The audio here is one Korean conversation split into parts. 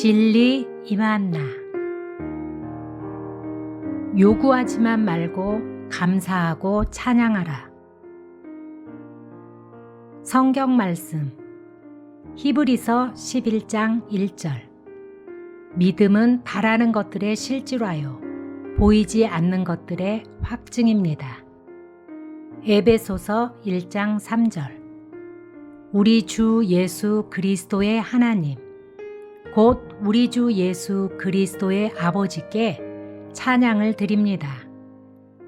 진리 임한나. 요구하지만 말고 감사하고 찬양하라. 성경 말씀. 히브리서 11장 1절. 믿음은 바라는 것들의 실질화요 보이지 않는 것들의 확증입니다. 에베소서 1장 3절. 우리 주 예수 그리스도의 하나님 곧 우리 주 예수 그리스도의 아버지께 찬양을 드립니다.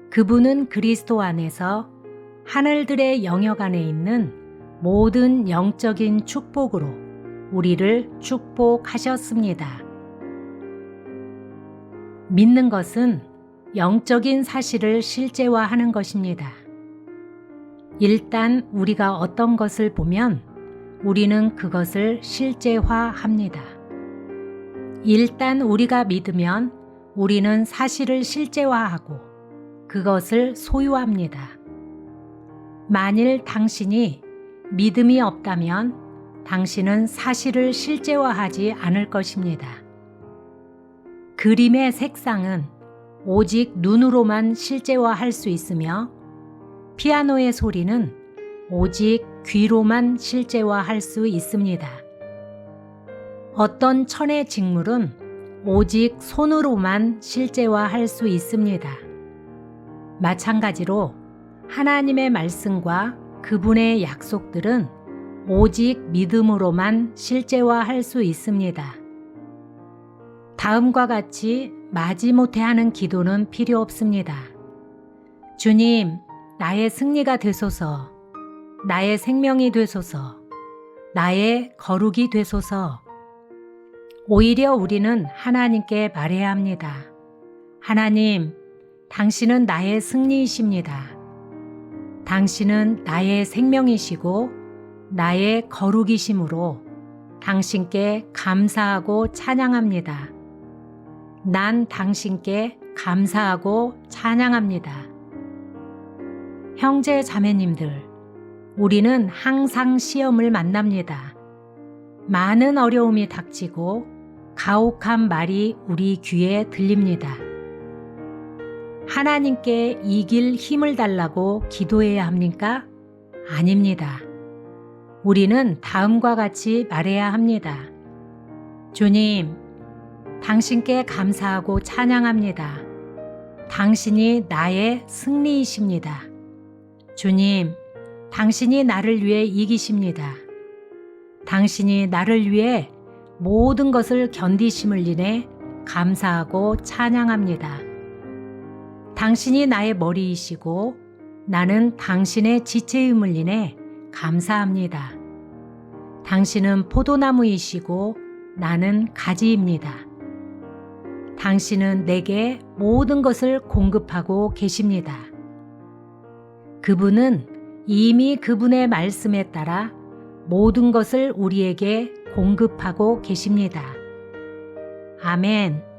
그분은 그리스도 안에서 하늘들의 영역 안에 있는 모든 영적인 축복으로 우리를 축복하셨습니다. 믿는 것은 영적인 사실을 실제화하는 것입니다. 일단 우리가 어떤 것을 보면 우리는 그것을 실제화합니다. 일단 우리가 믿으면 우리는 사실을 실제화하고 그것을 소유합니다. 만일 당신이 믿음이 없다면 당신은 사실을 실제화하지 않을 것입니다. 그림의 색상은 오직 눈으로만 실제화할 수 있으며 피아노의 소리는 오직 귀로만 실제화할 수 있습니다. 어떤 천의 직물은 오직 손으로만 실제화할 수 있습니다. 마찬가지로 하나님의 말씀과 그분의 약속들은 오직 믿음으로만 실제화할 수 있습니다. 다음과 같이 마지못해 하는 기도는 필요 없습니다. 주님, 나의 승리가 되소서, 나의 생명이 되소서, 나의 거룩이 되소서. 오히려 우리는 하나님께 말해야 합니다. 하나님, 당신은 나의 승리이십니다. 당신은 나의 생명이시고 나의 거룩이심으로 당신께 감사하고 찬양합니다. 난 당신께 감사하고 찬양합니다. 형제 자매님들, 우리는 항상 시험을 만납니다. 많은 어려움이 닥치고 가혹한 말이 우리 귀에 들립니다. 하나님께 이길 힘을 달라고 기도해야 합니까? 아닙니다. 우리는 다음과 같이 말해야 합니다. 주님, 당신께 감사하고 찬양합니다. 당신이 나의 승리이십니다. 주님, 당신이 나를 위해 이기십니다. 당신이 나를 위해 모든 것을 견디심을 인해 감사하고 찬양합니다. 당신이 나의 머리이시고 나는 당신의 지체임을 인해 감사합니다. 당신은 포도나무이시고 나는 가지입니다. 당신은 내게 모든 것을 공급하고 계십니다. 그분은 이미 그분의 말씀에 따라 모든 것을 우리에게 공급하고 계십니다. 아멘.